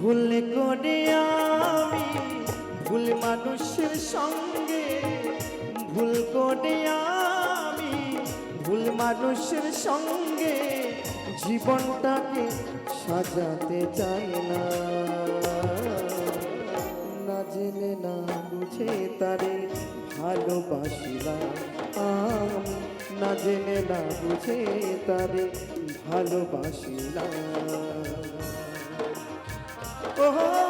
ভুল করে আমি ভুল মানুষের সঙ্গে, ভুল করে আমি ভুল মানুষের সঙ্গে জীবনটাকে সাজাতে চাই না। না জেনে, না বুঝে তারে ভালোবাসিলাম আমি। না জেনে, না বুঝে তারে ভালোবাসিলাম Oh.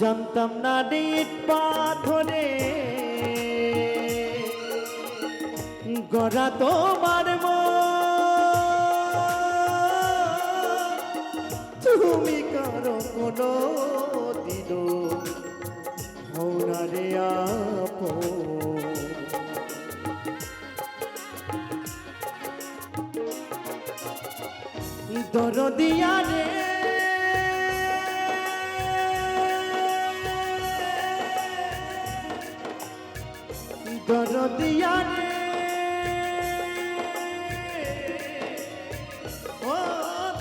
জানতাম না ইট পাথরে গড়া তোমার। তুমি কারও কোনো দিন হৌরারে আপন দরদিয়া রে দরদিয়া রে ও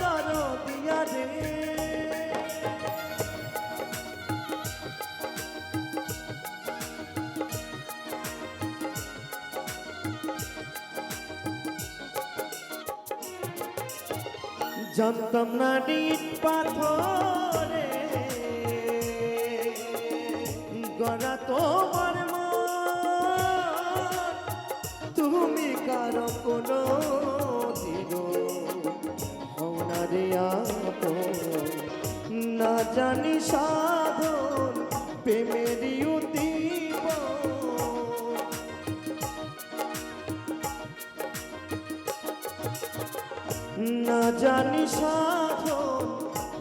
দরদিয়া রে জানতাম না ইট পাথরে গড়া তোমার কারও কোনো দিন হওনারে না জানি সাধন প্রেমেরই উদ্দীপ না জানি সাধন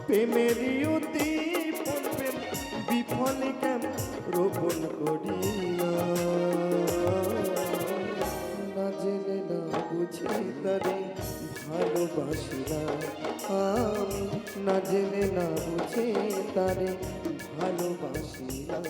প্রেমেরই উদ্দীপন বিফল কেন রোপণ করিয়া বুঝে তারে ভালোবাসিলাম আমি না জেনে না বুঝে তারে ভালোবাসিলাম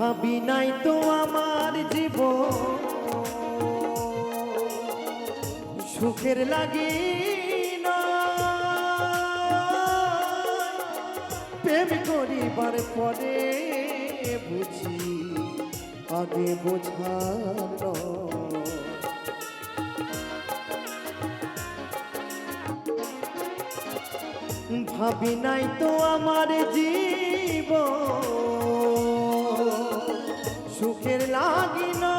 ভাবি নাই তো আমার জীবন। সুখের লাগি প্রেম করিবার পরে বুঝি, আগে বোঝার নয়। ভাবি নাই তো আমার জীব সুখের লাগি না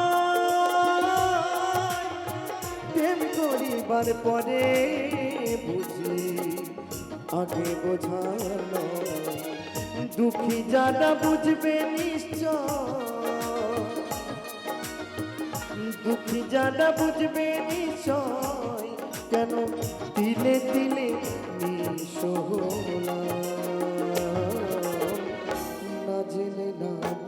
প্রেম করিবার পরে বুঝি, আগে বোঝার নয়। দুঃখী যারা বুঝবে নিশ্চয়। দুঃখী যারা বুঝবে নিশ্চয়, কেন দিলে দিলে নিঃস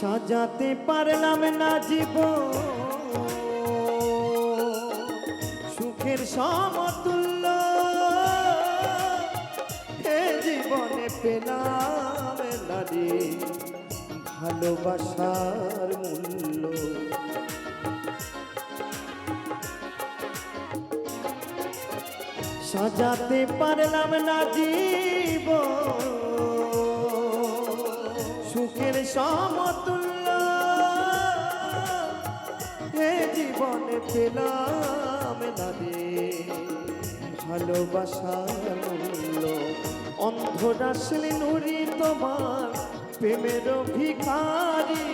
সাজাতে পারলাম না জীব সুখের সমতুল্য হে জীবনে পেলাম নারী ভালোবাসার মূল্য। সাজাতে পারলাম না জীব সুখের সমতুল্য। হে জীবনে পেলাম না রে ভালোবাসার মূল্য। অন্ধরাসলে নুরি তোমার প্রেমের ভিখারি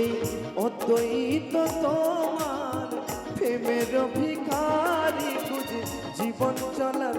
এই অদ্বৈত তোমার প্রেমের ভিখারি খুঁজে জীবন চলার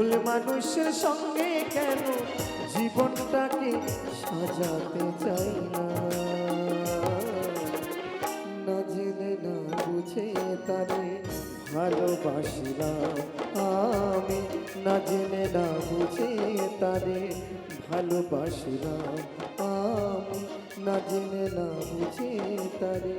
ভুল মানুষের সঙ্গে কেন জীবনটাকে সাজাতে চাই না? না জেনে, না বুঝে তারে ভালোবাসিলাম আমি। না জেনে, না বুঝে তারে ভালোবাসিলাম আমি। না জেনে, না বুঝে তারে